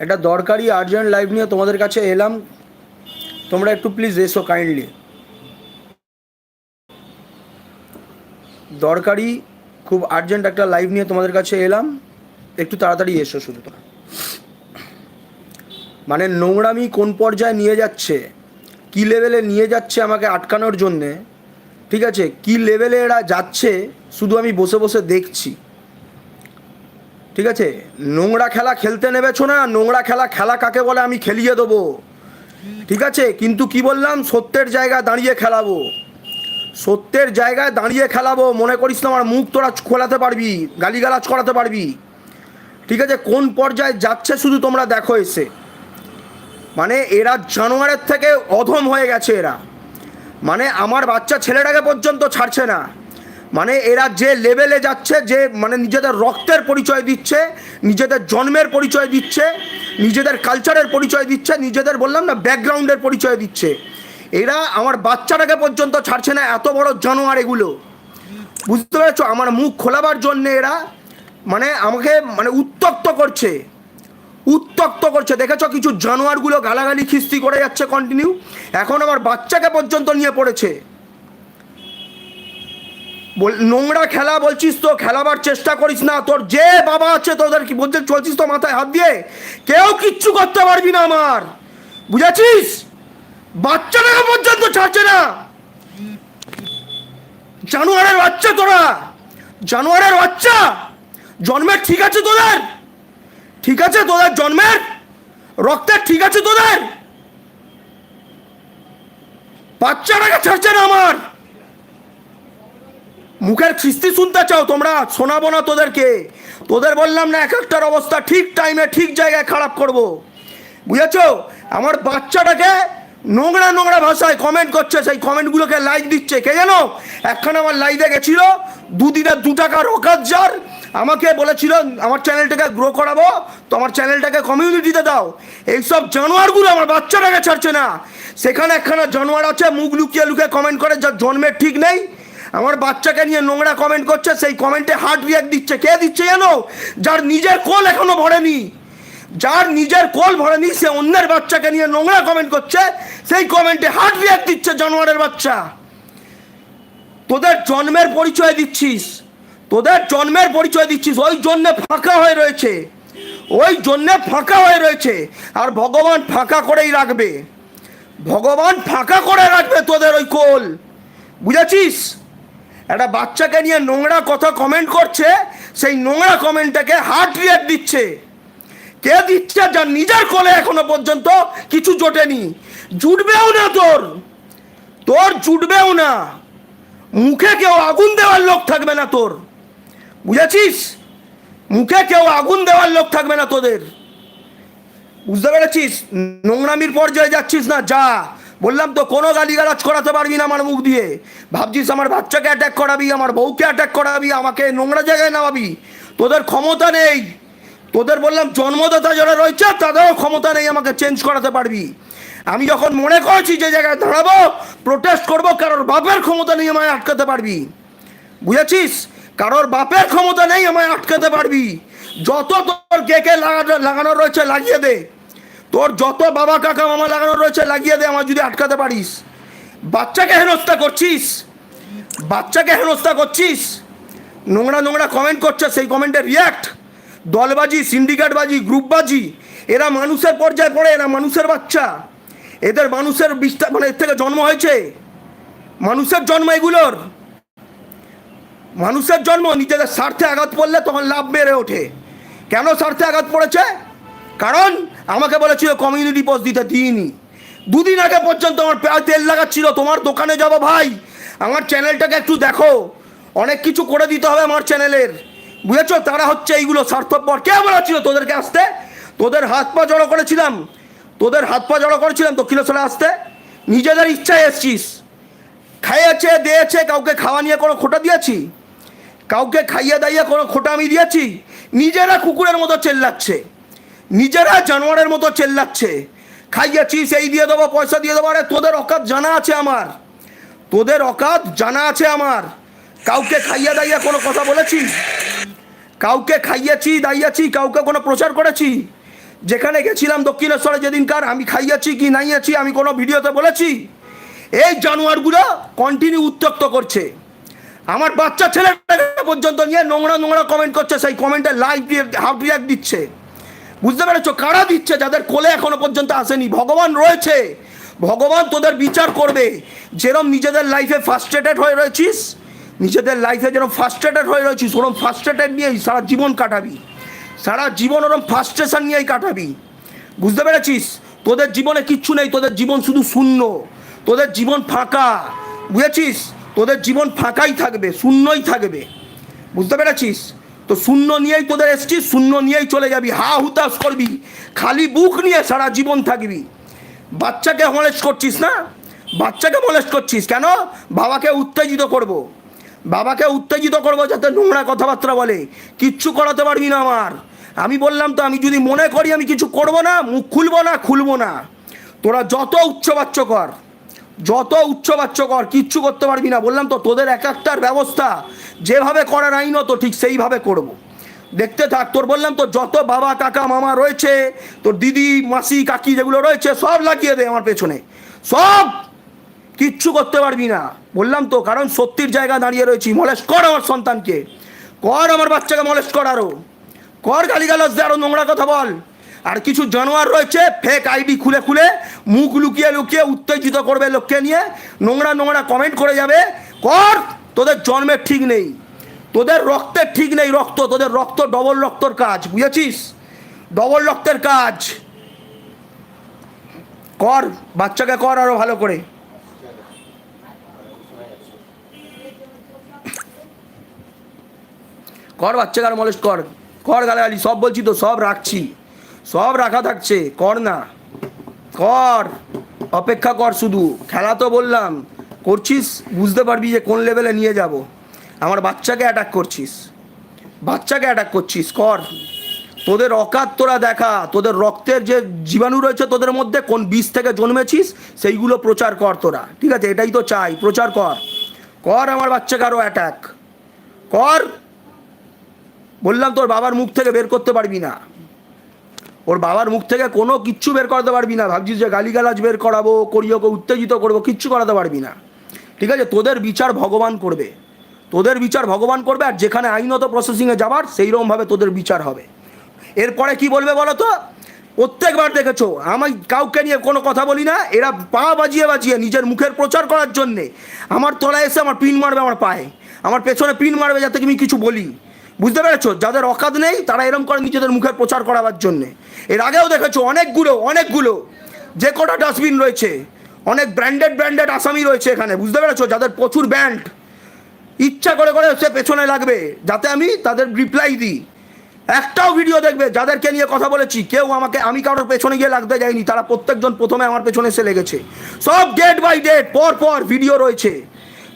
একটা দরকারি urgent live নিয়ে তোমাদের কাছে এলাম। তোমরা একটু প্লিজ এসো কাইন্ডলি দরকারি, খুব আর্জেন্ট একটা লাইভ নিয়ে তোমাদের কাছে এলাম। একটু তাড়াতাড়ি এসো শুধু তোমরা। মানে নোংরামি কোন পর্যায়ে নিয়ে যাচ্ছে? কি লেভেলে নিয়ে যাচ্ছে আমাকে আটকানোর জন্যে? ঠিক আছে? কি লেভেলে এরা যাচ্ছে? শুধু আমি বসে বসে দেখছি। ঠিক আছে? নোংরা খেলা খেলতে নেবেছো না? নোংরা খেলা খেলা কাকে বলে? আমি খেলিয়ে দেবো। ঠিক আছে? কিন্তু কি বললাম? সত্যের জায়গায় দাঁড়িয়ে খেলাবো। সত্যের জায়গায় দাঁড়িয়ে খেলাবো। মনে করিস না, আমার মুখ তোরা খোলাতে পারবি, গালিগালাজ করাতে পারবি। ঠিক আছে? কোন পর্যায়ে যাচ্ছে শুধু তোমরা দেখো এসে। মানে এরা জানোয়ারের থেকে অধম হয়ে গেছে এরা। মানে আমার বাচ্চা ছেলেটাকে পর্যন্ত ছাড়ছে না। মানে এরা যে লেভেলে যাচ্ছে, যে মানে নিজেদের রক্তের পরিচয় দিচ্ছে, নিজেদের জন্মের পরিচয় দিচ্ছে, নিজেদের কালচারের পরিচয় দিচ্ছে, নিজেদের বললাম না ব্যাকগ্রাউন্ডের পরিচয় দিচ্ছে। এরা আমার বাচ্চাটাকে পর্যন্ত ছাড়ছে না, এত বড় জানোয়ার এগুলো। বুঝতে পেরেছ? আমার মুখ খোলাবার জন্যে এরা মানে আমাকে মানে উত্তক্ত করছে। উত্তক্ত করছে। দেখেছ কিছু জানোয়ারগুলো গালাগালি খিস্তি করে যাচ্ছে কন্টিনিউ এখন আমার বাচ্চাকে পর্যন্ত নিয়ে পড়েছে। নোংরা খেলা বলছিস তো, খেলাবার চেষ্টা করিস না। তোর যে বাবা আছে, তোদের কি বলছে চলছিস তো মাথায় হাত দিয়ে? কেউ কিচ্ছু করতে পারবি না আমার। বুঝেছিস? বাচ্চাটাকে পর্যন্ত ছাড়ছে না। জানোয়ারের বাচ্চা তোরা। জানোয়ারের বাচ্চা। জন্মের ঠিক আছে তোদের? ঠিক আছে তোদের জন্মের? রক্তের ঠিক আছে তোদের? বাচ্চাটাকে ছাড়ছে না আমার। মুখের খিস্তি শুনতে চাও তোমরা, শোনাবো না তোদেরকে। তোদের বললাম না এক একটার অবস্থা ঠিক টাইমে ঠিক জায়গায় খারাপ করব। বুঝেছ? আমার বাচ্চাটাকে নোংরা নোংরা ভাষায় কমেন্ট করছে, সেই কমেন্টগুলোকে লাইক দিচ্ছে। কে জানো? একখানা আমার লাইভে গেছিল দুদিনের দু টাকার রকাত যার, আমাকে বলেছিল, আমার চ্যানেলটাকে গ্রো করাবো, তো আমার চ্যানেলটাকে কমিউনিটিতে দাও। এইসব জানোয়ারগুলো আমার বাচ্চাটাকে ছাড়ছে না। সেখানে একখানা জানোয়ার আছে, মুখ লুকিয়ে লুকিয়ে কমেন্ট করে, যার জন্মের ঠিক নেই আমার বাচ্চাকে নিয়ে নোংরা কমেন্ট করছে, সেই কমেন্টে হার্ট রিয়াক্ট দিচ্ছে। কে দিচ্ছে জানো? যার নিজের কোল এখনও ভরেনি। যার নিজের কোল ভরেনি, সে অন্যের বাচ্চাকে নিয়ে নোংরা কমেন্ট করছে, সেই কমেন্টে হার্ট রিয়াক্ট দিচ্ছে জানোয়ারের বাচ্চা। তোদের জন্মের পরিচয় দিচ্ছিস। তোদের জন্মের পরিচয় দিচ্ছিস। ওই জন্যে ফাঁকা হয়ে রয়েছে। ওই জন্যে ফাঁকা হয়ে রয়েছে। আর ভগবান ফাঁকা করেই রাখবে। ভগবান ফাঁকা করে রাখবে তোদের ওই কোল। বুঝেছিস? একটা বাচ্চাকে নিয়ে নোংরা কথা কমেন্ট করছে, সেই নোংরা কমেন্টটাকে হার্ট রিয়াক্ট দিচ্ছে। কে দিচ্ছে যার নিজের কোলে এখনও পর্যন্ত কিছু জোটেনি। জুটবেও না তোর। তোর জুটবেও না। মুখে কেউ আগুন দেওয়ার লোক থাকবে না তোর। বুঝেছিস? মুখে কেউ আগুন দেওয়ার লোক থাকবে না তোদের। বুঝতে পেরেছিস? নোংরামির পর্যায়ে যাচ্ছিস না, যা। বললাম তো, কোনো গালিগালাজ করাতে পারবি না আমার মুখ দিয়ে। ভাবছিস আমার বাচ্চাকে অ্যাটাক করাবি, আমার বউকে অ্যাটাক করাবি, আমাকে নোংরা জায়গায় নামাবি। তোদের ক্ষমতা নেই। তোদের বললাম, জন্মদাতা যারা রয়েছে, তাদেরও ক্ষমতা নেই আমাকে চেঞ্জ করাতে পারবি। আমি যখন মনে করেছি যে জায়গায় দাঁড়াবো প্রোটেস্ট করব, কারোর বাপের ক্ষমতা নেই আমায় আটকাতে পারবি। বুঝেছিস? কারোর বাপের ক্ষমতা নেই আমায় আটকাতে পারবি। যত তোর কে কে লাগা- লাগানো রয়েছে, লাগিয়ে দে। তোর যত বাবা, কাকা, মামা লাগানো রয়েছে, লাগিয়ে দে, আমার যদি আটকাতে পারিস। বাচ্চাকে হেনস্থা করছিস? বাচ্চাকে হেনস্থা করছিস? নোংরা নোংরা কমেন্ট করছে, সেই কমেন্টে রিয়াক্ট দলবাজি সিন্ডিকেটবাজি গ্রুপবাজি এরা মানুষের পর্যায়ে পড়ে, এরা মানুষের বাচ্চা। এদের মানুষের বিস্তার মানে এর থেকে জন্ম হয়েছে। মানুষের জন্ম এগুলোর। মানুষের জন্ম নিজেদের স্বার্থে আঘাত পড়লে তখন লাভ বেড়ে ওঠে। কেন স্বার্থে আঘাত পড়েছে? কারণ আমাকে বলেছিল কমিউনিটি পোস্ট দিতে দিইনি। দুদিন আগে পর্যন্ত আমার তেল লাগাচ্ছিল, তোমার দোকানে যাব ভাই। আমার চ্যানেলটাকে একটু দেখো। অনেক কিছু করে দিতে হবে আমার চ্যানেলের বুঝেছ? তারা হচ্ছে এইগুলো স্বার্থপর। কে বলেছিল তোদেরকে আসতে? তোদের হাত পা জড়ো করেছিলাম। তোদের হাত পা জড়ো করেছিলাম দক্ষিণেশ্বরে আসতে? নিজেদের ইচ্ছায় এসছিস। খাইয়েছে, দিয়েছে, কাউকে খাওয়া নিয়ে কোনো খোটা দিয়েছি? কাউকে খাইয়ে দাইয়ে কোনো খোটা আমি দিয়েছি? নিজেরা কুকুরের মতো চেল্লাচ্ছে। নিজেরা জানোয়ারের মতো চেল্লাচ্ছে। খাইয়েছি, সেই দিয়ে দেবো, পয়সা দিয়ে দেবো, আরে তোদের অকাত জানা আছে আমার। তোদের অকাত জানা আছে আমার। কাউকে খাইয়া দাইয়া কোনো কথা বলেছি? কাউকে খাইয়েছি, দাইয়াছি, কাউকে কোনো প্রচার করেছি? যেখানে গেছিলাম দক্ষিণেশ্বরে যেদিনকার, আমি খাইয়াছি কি নাইয়াছি, আমি কোনো ভিডিওতে বলেছি? এই জানোয়ারগুলো কন্টিনিউ উত্তক্ত করছে। আমার বাচ্চা ছেলেটা পর্যন্ত নিয়ে নোংরা নোংরা কমেন্ট করছে, সেই কমেন্টে লাইভ হাফ রিয়াক্ট দিচ্ছে। বুঝতে পেরেছ? কারা দিচ্ছে যাদের কোলে এখনও পর্যন্ত আসেনি? ভগবান রয়েছে। ভগবান তোদের বিচার করবে। যেরম নিজেদের লাইফে ফার্স্ট্রেটেড হয়ে রয়েছিস, নিজেদের লাইফে যেরকম ফার্স্ট্রেটেড হয়ে রয়েছিস, ওরম ফার্স্ট্রেটেড নিয়েই সারা জীবন কাটাবি। সারা জীবন ওরম ফার্স্ট্রেশন নিয়েই কাটাবি। বুঝতে পেরেছিস? তোদের জীবনে কিচ্ছু নেই, তোদের জীবন শুধু শূন্য। তোদের জীবন ফাঁকা। বুঝেছিস? তোদের জীবন ফাঁকাই থাকবে, শূন্যই থাকবে। বুঝতে পেরেছিস? তো শূন্য নিয়েই তোদের এসছিস, শূন্য নিয়েই চলে যাবি, হা হুতাশ করবি, খালি বুক নিয়ে সারা জীবন থাকবি। বাচ্চাকে মলেস্ট করছিস না? বাচ্চাকে মলেস্ট করছিস কেন? বাবাকে উত্তেজিত করব। বাবাকে উত্তেজিত করব যাতে নোংরা কথাবার্তা বলে, কিচ্ছু করাতে পারবি না আমার। আমি বললাম তো, আমি যদি মনে করি আমি কিছু করব না, মুখ খুলবো না খুলবো না। তোরা যত উচ্চবাচ্য কর। যত উচ্চবাচ্য কর কিচ্ছু করতে পারবি না, বললাম তো তোদের এক একটার ব্যবস্থা। যেভাবে করার আইনত ঠিক সেইভাবে করব। দেখতে থাক, তোর বললাম তো যত বাবা, কাকা, মামা রয়েছে, তোর দিদি, মাসি, কাকি যেগুলো রয়েছে, সব লাগিয়ে দে আমার পেছনে। সব কিচ্ছু করতে পারবি না। বললাম তো, কারণ সত্যির জায়গা দাঁড়িয়ে রয়েছি, মলেশ কর আমার সন্তানকে। কর আমার বাচ্চাকে মলেশ কর আরও। কর গালিগালাজ দে আরও নোংরা কথা বল। আর কিছু জানোয়ার রয়েছে ফেক আইডি খুলে খুলে মুখ লুকিয়ে লুকিয়ে উত্তেজিত করবে লোককে নিয়ে। নোংরা নোংরা কমেন্ট করে যাবে। কর, তোদের জন্মের ঠিক নেই। তোদের রক্তের ঠিক নেই রক্ত, তোদের রক্ত ডবল রক্তর কাজ, বুঝেছিস? ডবল রক্তের কাজ। কর, বাচ্চাকে কর আরও ভালো করে। কর বাচ্চাকে আর মলেশ কর। কর গালাগালি, সব বলছি তো, সব রাখছি। সব রাখা থাকছে, কর না। কর, অপেক্ষা কর শুধু। খেলা তো বললাম, করছিস, বুঝতে পারবি যে কোন লেভেলে নিয়ে যাব। আমার বাচ্চাকে অ্যাটাক করছিস। বাচ্চাকে অ্যাটাক করছিস, কর। তোদের অকাত তোরা দেখা, তোদের রক্তের যে জীবাণু রয়েছে তোদের মধ্যে, কোন বীজ থেকে জন্মেছিস, সেইগুলো প্রচার কর তোরা। ঠিক আছে, এটাই তো চাই, প্রচার কর। কর আমার বাচ্চাকে আরও অ্যাটাক কর! বললাম তোর বাবার মুখ থেকে বের করতে পারবি না। ওর বাবার মুখ থেকে কোনো কিচ্ছু বের করাতে পারবি না। ভাবছিস যে গালিগালাজ বের করাবো করি ওকে উত্তেজিত করব, কিচ্ছু করাতে পারবি না। ঠিক আছে? তোদের বিচার ভগবান করবে। তোদের বিচার ভগবান করবে আর যেখানে আইনত প্রসেসিংয়ে যাবার, সেইরকমভাবে তোদের বিচার হবে। এরপরে কি বলবে বলো তো প্রত্যেকবার দেখেছ, আমি কাউকে নিয়ে কোনো কথা বলি না, এরা পা বাজিয়ে বাজিয়ে নিজের মুখের প্রচার করার জন্যে আমার তলায় এসে আমার পিন মারবে আমার পায়ে। আমার পেছনে পিন মারবে যাতে আমি কিছু বলি। বুঝতে পেরেছ? যাদের অকাদ নেই, তারা এরম করে নিজেদের মুখের প্রচার করাবার জন্যে। এর আগেও দেখেছ, অনেকগুলো অনেকগুলো, যে কটা ডাস্টবিন রয়েছে, অনেক ব্র্যান্ডেড ব্র্যান্ডেড আসামি রয়েছে এখানে, বুঝতে পেরেছ? যাদের প্রচুর ব্যান্ড ইচ্ছা করে করে সে পেছনে লাগবে, যাতে আমি তাদের রিপ্লাই দিই। একটাও ভিডিও দেখবে, যাদেরকে নিয়ে কথা বলেছি, কেউ আমাকে, আমি কারোর পেছনে গিয়ে লাগতে যাইনি তারা প্রত্যেকজন প্রথমে আমার পেছনে এসে লেগেছে। সব ডেট বাই ডেট পর পর ভিডিও রয়েছে।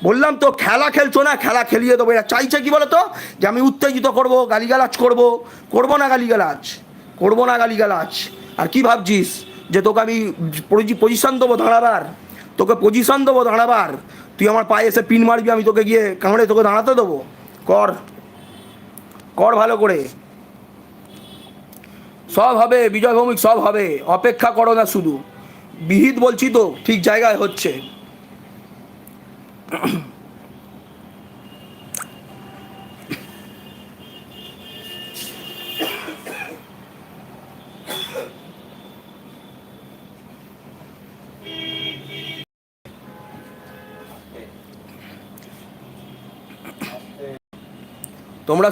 বললাম তো, খেলা খেলছো না? খেলা খেলিয়ে দেবো। এরা চাইছে কি বলতো? যে আমি উত্তেজিত করব, গালিগালাজ করব। করব না গালিগালাজ? করব না গালিগালাজ? আর কি ভাবছিস? যে তোকে আমি পজিশন দেবো দাঁড়াবার? তোকে পজিশন দেবো দাঁড়াবার? তুই আমার পায়ে এসে পিন মারবি, আমি তোকে গিয়ে কামড়ে তোকে দাঁড়াতে দেবো। কর। কর ভালো করে। সব হবে বিজয় ভৌমিক সব হবে। অপেক্ষা করো না শুধু। বিহিত বলছি তো, ঠিক জায়গায় হচ্ছে। তোমরা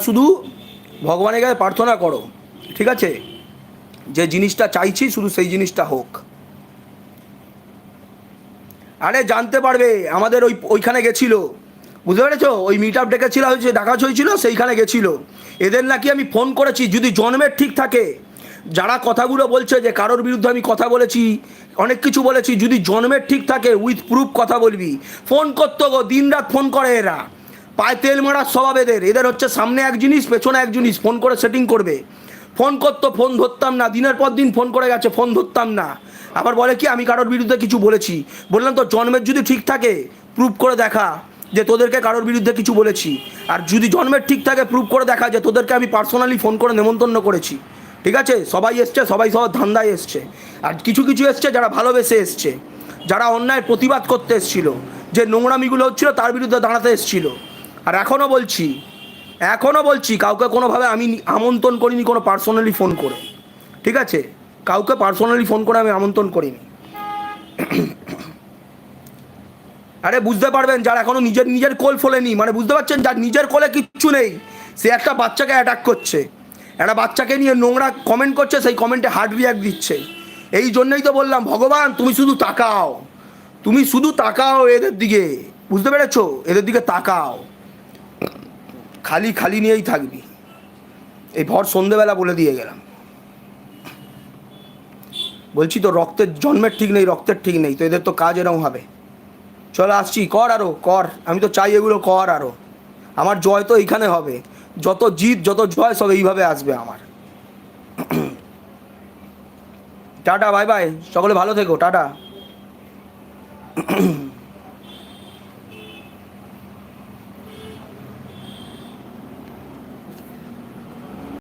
শুধু ভগবানের কাছে প্রার্থনা করো, ঠিক আছে? যে জিনিসটা চাইছি, শুধু সেই জিনিসটা হোক। আরে জানতে পারবে, আমাদের ওই ওইখানে গেছিল। বুঝতে পেরেছ? ওই মিট আপ ডেকেছিল হয়েছে ডাকা হয়েছিল, সেইখানে গেছিল। এদের নাকি আমি ফোন করেছি, যদি জন্মের ঠিক থাকে। যারা কথাগুলো বলছে যে কারোর বিরুদ্ধে আমি কথা বলেছি, অনেক কিছু বলেছি, যদি জন্মের ঠিক থাকে উইথ প্রুফ কথা বলবি। ফোন করতো গো দিন রাত ফোন করে এরা। পায়ে তেল মারার স্বভাব এদের। এদের হচ্ছে সামনে এক জিনিস, পেছনে এক জিনিস ফোন করে সেটিং করবে। ফোন করতো, ফোন ধরতাম না। দিনের পর দিন ফোন করে গেছে, ফোন ধরতাম না। আবার বলে কি, আমি কারোর বিরুদ্ধে কিছু বলেছি। বললাম তো জন্মের যদি ঠিক থাকে প্রুভ করে দেখা যে তোদেরকে কারোর বিরুদ্ধে কিছু বলেছি। আর যদি জন্মের ঠিক থাকে প্রুভ করে দেখা যে তোদেরকে আমি পার্সোনালি ফোন করে নেমন্তন্ন করেছি। ঠিক আছে? সবাই এসছে, সবাই সবার ধান্দায় এসছে। আর কিছু কিছু এসছে যারা ভালোবেসে এসছে। যারা অন্যায় প্রতিবাদ করতে এসছিল। যে নোংরামিগুলো হচ্ছিল, তার বিরুদ্ধে দাঁড়াতে এসছিল। আর এখনও বলছি এখনও বলছি, কাউকে কোনোভাবে আমি আমন্ত্রণ করিনি কোনো পার্সোনালি ফোন করে। ঠিক আছে? কাউকে পার্সোনালি ফোন করে আমি আমন্ত্রণ করিনি। আরে বুঝতে পারবেন, যার এখনও নিজের নিজের কোল ফোলেনি মানে বুঝতে পারছেন, যার নিজের কোলে কিচ্ছু নেই, সে একটা বাচ্চাকে অ্যাটাক করছে। একটা বাচ্চাকে নিয়ে নোংরা কমেন্ট করছে, সেই কমেন্টে হার্ট রিয়াক্ট দিচ্ছে। এই জন্যই তো বললাম, ভগবান, তুমি শুধু তাকাও। তুমি শুধু তাকাও এদের দিকে। বুঝতে পেরেছ? এদের দিকে তাকাও। খালি খালি নিয়েই থাকবি। এই ভর সন্ধেবেলা বলে দিয়ে গেলাম। বলছি তো রক্তের জন্মের ঠিক নেই, রক্তের ঠিক নেই, তো এদের তো কাজ এরকম হবে। চলো আসছি, কর আরও, কর, আমি তো চাই এগুলো কর আরও। আমার জয় তো এইখানে হবে, যত জিত, যত জয় সব এইভাবে আসবে আমার। টাটা, বাই বাই, সকলে ভালো থেকো, টাটা।